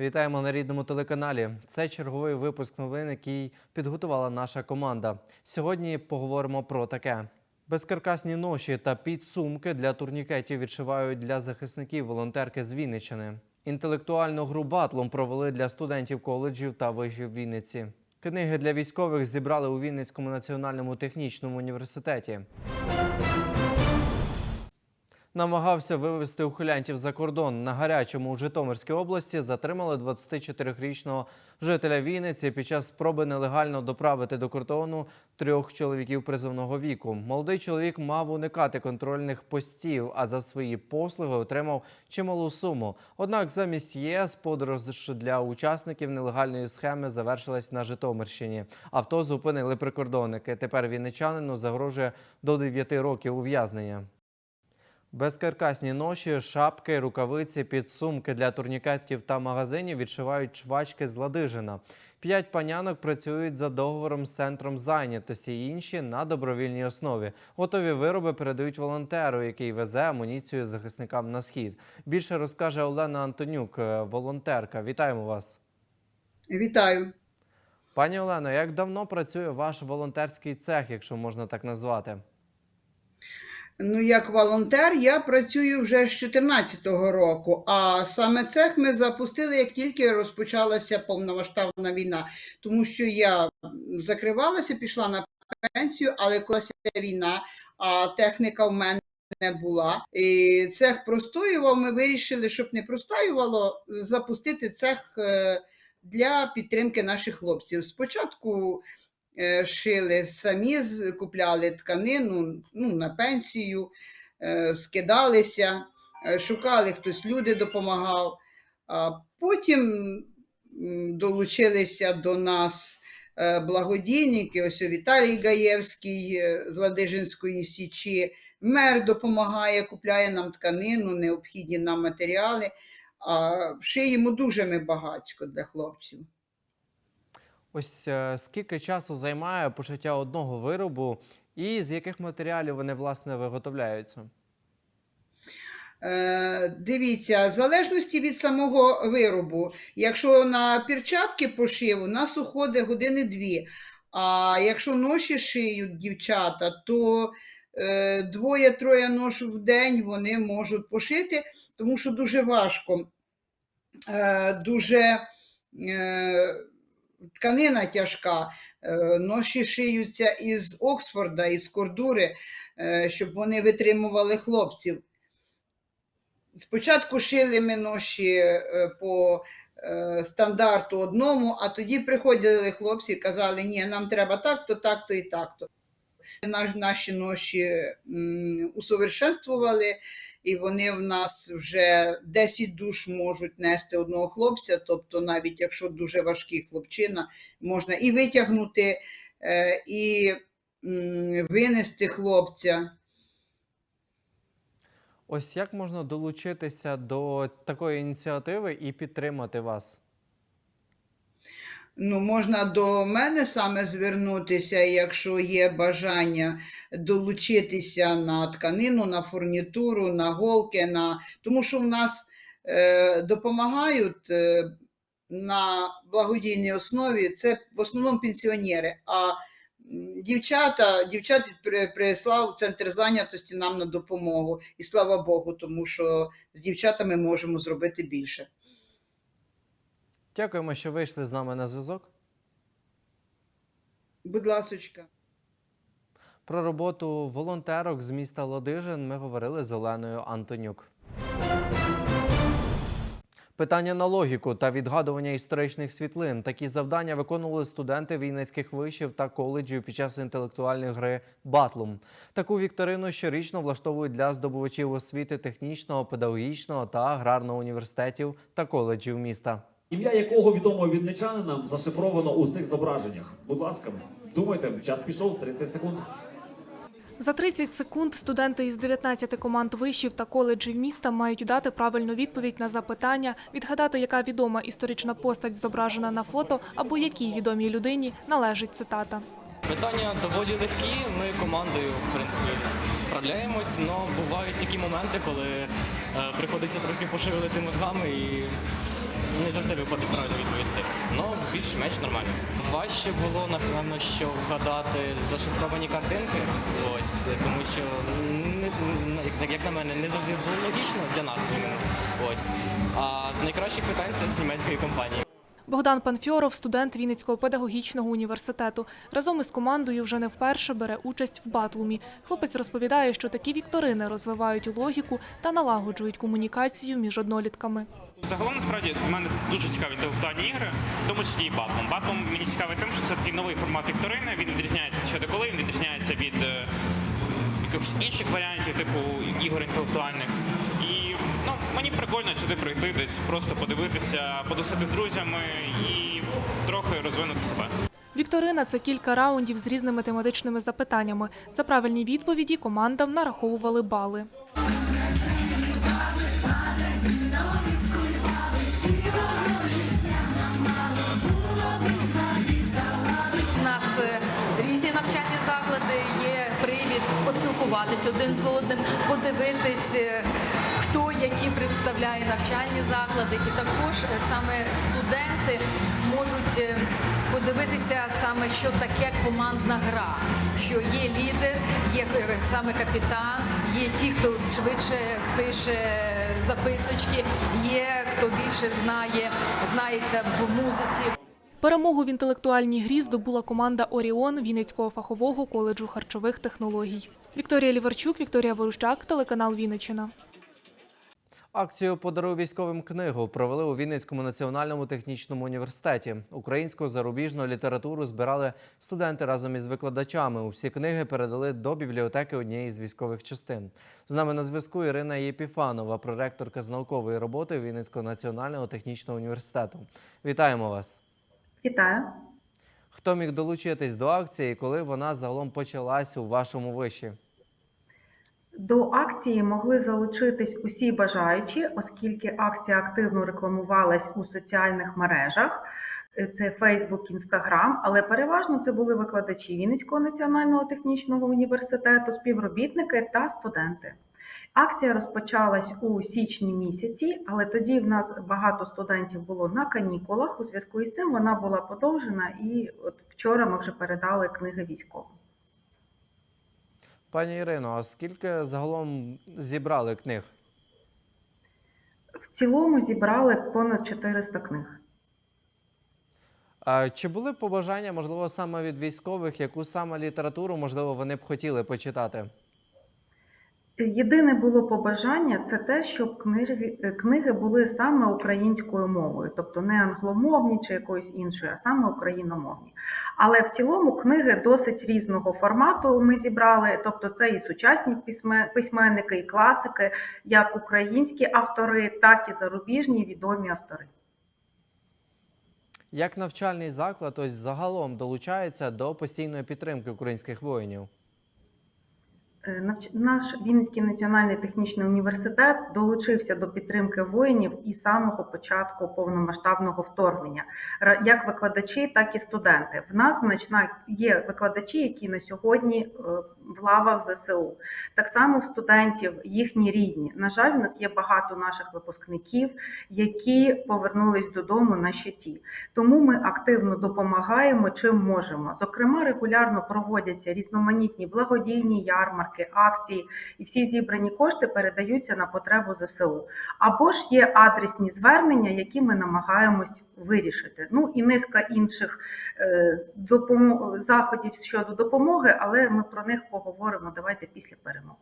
Вітаємо на рідному телеканалі. Це черговий випуск новин, який підготувала наша команда. Сьогодні поговоримо про таке. Безкаркасні ноші та підсумки для турнікетів відшивають для захисників волонтерки з Вінниччини. Інтелектуальну гру батлом провели для студентів коледжів та вишів Вінниці. Книги для військових зібрали у Вінницькому національному технічному університеті. Намагався вивезти ухилянтів за кордон. На гарячому у Житомирській області затримали 24-річного жителя Вінниці під час спроби нелегально доправити до кордону трьох чоловіків призовного віку. Молодий чоловік мав уникати контрольних постів, а за свої послуги отримав чималу суму. Однак замість ЄС подорож для учасників нелегальної схеми завершилась на Житомирщині. Авто зупинили прикордонники. Тепер вінничанину загрожує до 9 років ув'язнення. Безкаркасні ноші, шапки, рукавиці, підсумки для турнікетів та магазинів відшивають швачки з Ладижина. П'ять панянок працюють за договором з центром зайнятості, інші на добровільній основі. Готові вироби передають волонтеру, який везе амуніцію захисникам на схід. Більше розкаже Олена Антонюк, е, волонтерка. Вітаємо вас. Вітаю. Пані Олено, як давно працює ваш волонтерський цех, якщо можна так назвати? Ну, як волонтер, я працюю вже з 2014 року, а саме цех ми запустили, як тільки розпочалася повномасштабна війна, тому що я закривалася, пішла на пенсію, але коли ця війна, а техніка в мене не була. І цех простоював. Ми вирішили, щоб не простоювало, запустити цех е, для підтримки наших хлопців. Спочатку шили самі, купляли тканину ну, на пенсію, е, скидалися, е, шукали хтось, люди допомагав. А потім долучилися до нас е, благодійники, ось Віталій Гаєвський е, з Ладижинської Січі, мер допомагає, купляє нам тканину, необхідні нам матеріали. А шиємо дуже ми багатько для хлопців. Ось е, скільки часу займає пошиття одного виробу, і з яких матеріалів вони власне виготовляються? Е, Дивіться, в залежності від самого виробу. Якщо на перчатки пошив, у нас уходить години дві. А якщо ноші шиють дівчата, то е, двоє-троє нож в день вони можуть пошити, тому що дуже важко. Е, дуже е, тканина тяжка. Е, ноші шиються із Оксфорда, із кордури, е, щоб вони витримували хлопців. Спочатку шили ми ноші е, по стандарту одному, а тоді приходили хлопці і казали, ні, нам треба так-то, так-то і так-то. Наш- Наші ноші усовершенствували, і вони в нас вже 10 душ можуть нести одного хлопця, тобто навіть якщо дуже важкий хлопчина, можна і витягнути, е, і винести хлопця. Ось як можна долучитися до такої ініціативи і підтримати вас? Ну, можна до мене саме звернутися, якщо є бажання долучитися на тканину, на фурнітуру, на голки, на... тому що в нас е, допомагають е, на благодійній основі. Це в основному пенсіонери. А дівчата, дівчат при- прислав центр зайнятості нам на допомогу. І слава Богу, тому що з дівчатами можемо зробити більше. Дякуємо, що вийшли з нами на зв'язок. Будь ласочка. Про роботу волонтерок з міста Ладижин ми говорили з Оленою Антонюк. Питання на логіку та відгадування історичних світлин. Такі завдання виконували студенти війницьких вишів та коледжів під час інтелектуальної гри Батлум. Таку вікторину щорічно влаштовують для здобувачів освіти технічного, педагогічного та аграрного університетів та коледжів міста. Ім'я якого відомого відничанина зашифровано у цих зображеннях. Будь ласка, думайте, час пішов 30 секунд. За 30 секунд студенти із 19 команд вишів та коледжів міста мають дати правильну відповідь на запитання, відгадати, яка відома історична постать зображена на фото, або якій відомій людині належить цитата. Питання доволі легкі. Ми командою, в принципі, справляємось, але бувають такі моменти, коли е, приходиться трохи пошевелити мозгами і не завжди виходить правильно відповісти. Ну, більш-менш нормально. Важче було, напевно, що вгадати зашифровані картинки. Ось, тому що не, як на мене, не завжди було логічно для нас. Ось. А з найкращих питань це з німецької компанії. Богдан Панфьоров, студент Вінницького педагогічного університету. Разом із командою вже не вперше бере участь в батлумі. Хлопець розповідає, що такі вікторини розвивають логіку та налагоджують комунікацію між однолітками. Загалом насправді для мене дуже цікаві інтелектуальні ігри, в тому числі і батлом. Батлом мені цікавий тим, що це такий новий формат вікторини. Він відрізняється ще деколи, він відрізняється від е, якихось інших варіантів, типу ігор інтелектуальних. Ну, мені прикольно сюди прийти, десь просто подивитися, подусити з друзями і трохи розвинути себе. Вікторина це кілька раундів з різними тематичними запитаннями. За правильні відповіді командам нараховували бали. У нас е, різні навчальні заклади, є привід поспілкуватись один з одним, подивитись, е, хто які представляє навчальні заклади, і також е, саме студенти можуть е, подивитися саме, що таке командна гра, що є лідер, є е, саме капітан, є ті, хто швидше пише записочки, є хто більше знає, знається в музиці. Перемогу в інтелектуальній грі здобула команда Оріон Вінницького фахового коледжу харчових технологій. Вікторія Ліварчук, Вікторія Ворущак, телеканал Вінниччина. Акцію «Подаруй військовим книгу провели у Вінницькому національному технічному університеті. Українську зарубіжну літературу збирали студенти разом із викладачами. Усі книги передали до бібліотеки однієї з військових частин. З нами на зв'язку Ірина Єпіфанова, проректорка з наукової роботи Вінницького національного технічного університету. Вітаємо вас! Вітаю. Хто міг долучитись до акції, і коли вона загалом почалась у вашому виші? До акції могли залучитись усі бажаючі, оскільки акція активно рекламувалась у соціальних мережах. Е, Це Facebook, Instagram, але переважно це були викладачі Вінницького національного технічного університету, співробітники та студенти. Акція розпочалась у січні місяці, але тоді в нас багато студентів було на канікулах. У зв'язку із цим вона була подовжена, і от вчора ми вже передали книги військовим. Пані Ірино, а скільки загалом зібрали книг? В цілому зібрали понад 400 книг. А чи були побажання, можливо, саме від військових, яку саме літературу, можливо, вони б хотіли почитати? Єдине було побажання це те, щоб книги, книги були саме українською мовою, тобто не англомовні чи якоюсь іншою, а саме україномовні. Але в цілому книги досить різного формату ми зібрали. Тобто, це і сучасні письме- письменники, і класики, як українські автори, так і зарубіжні відомі автори. Як навчальний заклад ось загалом долучається до постійної підтримки українських воїнів? Е, Наш Вінницький національний технічний університет долучився до підтримки воїнів із самого початку повномасштабного вторгнення, як викладачі, так і студенти. В нас значна є викладачі, які на сьогодні е, в лавах ЗСУ. Так само в студентів їхні рідні. На жаль, у нас є багато наших випускників, які повернулись додому на щиті. Тому ми активно допомагаємо чим можемо. Зокрема, регулярно проводяться різноманітні благодійні ярмарки, акції, і всі зібрані кошти передаються на потребу ЗСУ. Або ж є адресні звернення, які ми намагаємось вирішити. Ну і низка інших е, заходів щодо допомоги, але ми про них поговоримо. Давайте після перемоги.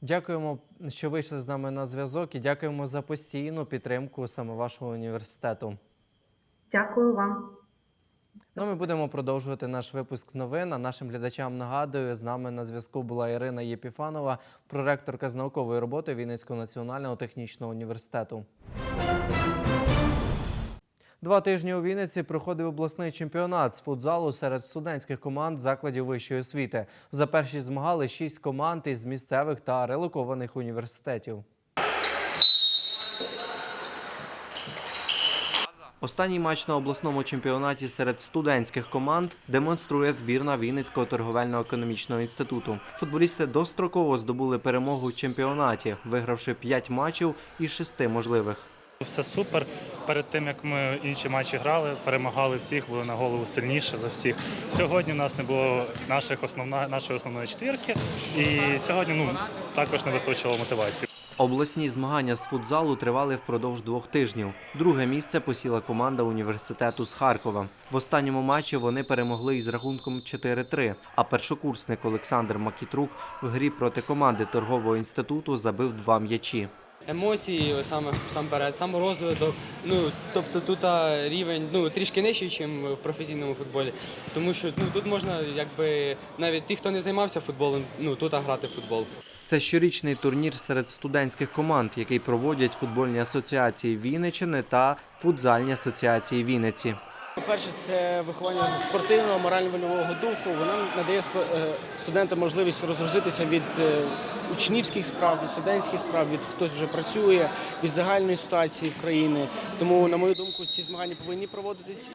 Дякуємо, що вийшли з нами на зв'язок, і дякуємо за постійну підтримку саме вашого університету. Дякую вам. Ну, ми будемо продовжувати наш випуск новин. А нашим глядачам нагадую, з нами на зв'язку була Ірина Єпіфанова, проректорка з наукової роботи Вінницького національного технічного університету. Два тижні у Вінниці проходив обласний чемпіонат з футзалу серед студентських команд закладів вищої освіти. За перші змагали шість команд із місцевих та релокованих університетів. Останній матч на обласному чемпіонаті серед студентських команд демонструє збірна Вінницького торговельно-економічного інституту. Футболісти достроково здобули перемогу в чемпіонаті, вигравши 5 матчів із 6 можливих. Все супер. Перед тим як ми інші матчі грали, перемагали всіх, були на голову сильніше за всіх. Сьогодні в нас не було наших основна, нашої основної четвірки, і сьогодні ну також не вистачило мотивації. Обласні змагання з футзалу тривали впродовж двох тижнів. Друге місце посіла команда університету з Харкова. В останньому матчі вони перемогли із рахунком 4-3, а першокурсник Олександр Макітрук в грі проти команди торгового інституту забив два м'ячі. емоції, саме сам перед, саморозвиток. Ну тобто тут рівень ну трішки нижчий, ніж в професійному футболі. Тому що ну тут можна, якби навіть ті, хто не займався футболом, ну тут грати в футбол. Це щорічний турнір серед студентських команд, який проводять футбольні асоціації Вінничини та футзальні асоціації Вінниці. По-перше, це виховання спортивного, морально-вольового духу. Воно надає е, студентам можливість розгрузитися від е, учнівських справ, від студентських справ, від хтось вже працює, від загальної ситуації в країні. Тому, на мою думку, ці змагання повинні проводитись.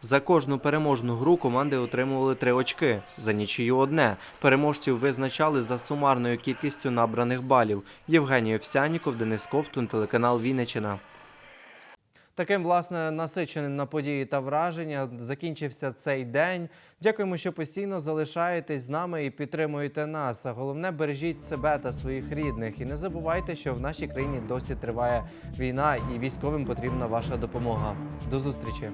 За кожну переможну гру команди отримували три очки, за нічию одне. Переможців визначали за сумарною кількістю набраних балів. Євгеній Овсяніков, Денис Ковтун, телеканал Вінничина. Таким, власне, насиченим на події та враження закінчився цей день. Дякуємо, що постійно залишаєтесь з нами і підтримуєте нас. А головне, бережіть себе та своїх рідних. І не забувайте, що в нашій країні досі триває війна, і військовим потрібна ваша допомога. До зустрічі!